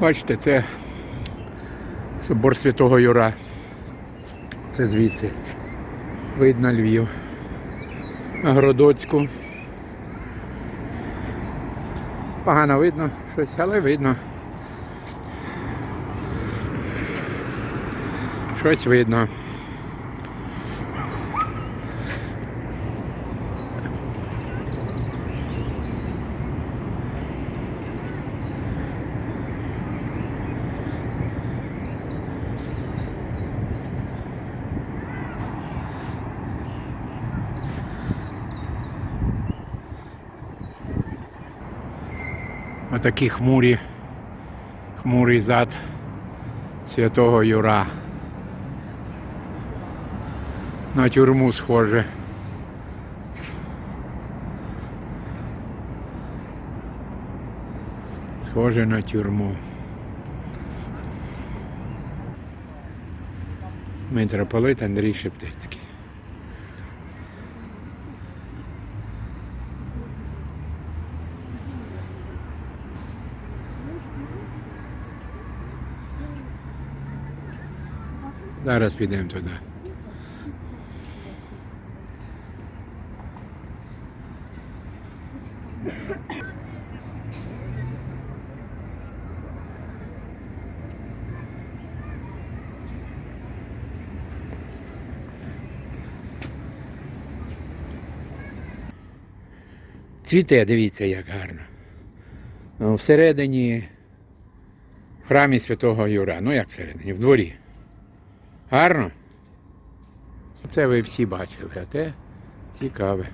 Бачите, це собор Святого Юра. Це звідси. Видно Львів. Городоцьку. Погано видно щось, але видно. Щось видно. Отакі хмурі, хмурий зад святого Юра. На тюрму схоже. Схоже на тюрму. Митрополит Андрій Шептицький. Зараз підемо туди. Цвіте, дивіться, як гарно. Ну, Всередині в храмі Святого Юра. Ну як всередині, в дворі. Гарно? Це ви всі бачили, а те цікаве.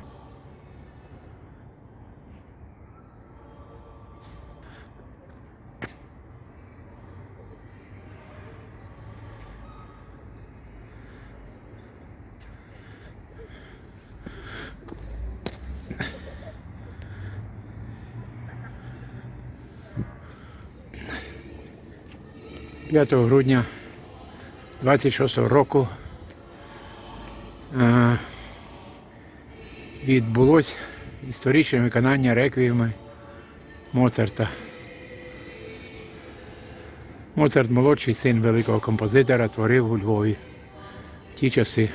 П'ятого грудня 26 року е, відбулось історичне виконання реквієми Моцарта. Моцарт молодший син великого композитора творив у Львові в ті часи.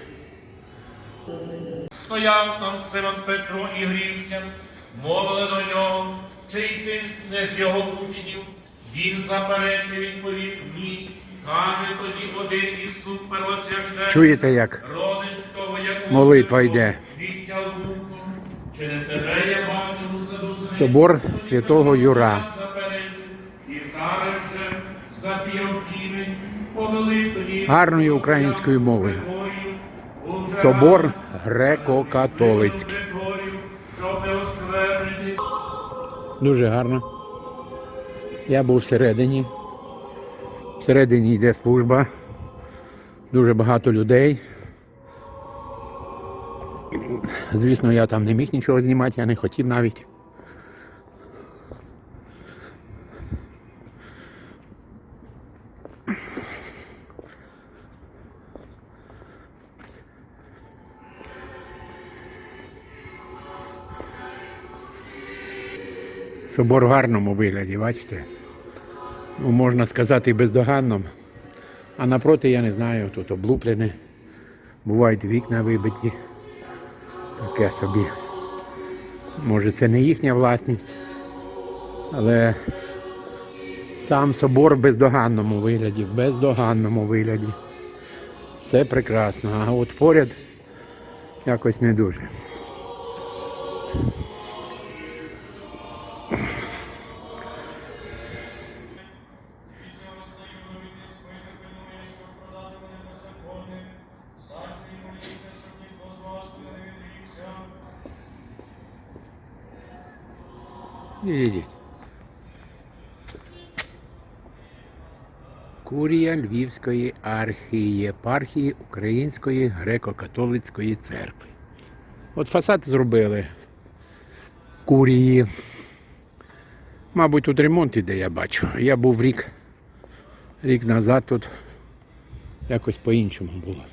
Стояв там Симон Петро і грівся, мовили до нього, чи йти не з його учнів. Він заперечив, відповів ні. Каже тоді один із суд первосвященників, Чуєте, як родич того, як молитва йде? Через тебе я бачу у саду. Собор Святого Юра. І зараз же запів повели тоді Гарною українською мовою. Собор греко-католицький. Дуже гарно. Я був всередині. Всередині йде служба. Дуже багато людей. Звісно, я там не міг нічого знімати, я не хотів навіть. Собор в гарному вигляді, бачите? Ну, можна сказати, бездоганному. А напроти, я не знаю, тут облуплене. Бувають вікна вибиті. Таке собі. Може це не їхня власність. Але сам собор в бездоганному вигляді, в бездоганному вигляді. Все прекрасно. А от поряд якось не дуже. Ідіть. Курія Львівської архієпархії Української греко-католицької церкви. От фасад зробили курії. Мабуть, тут ремонт іде, я бачу. Я був рік, рік назад тут якось по-іншому було.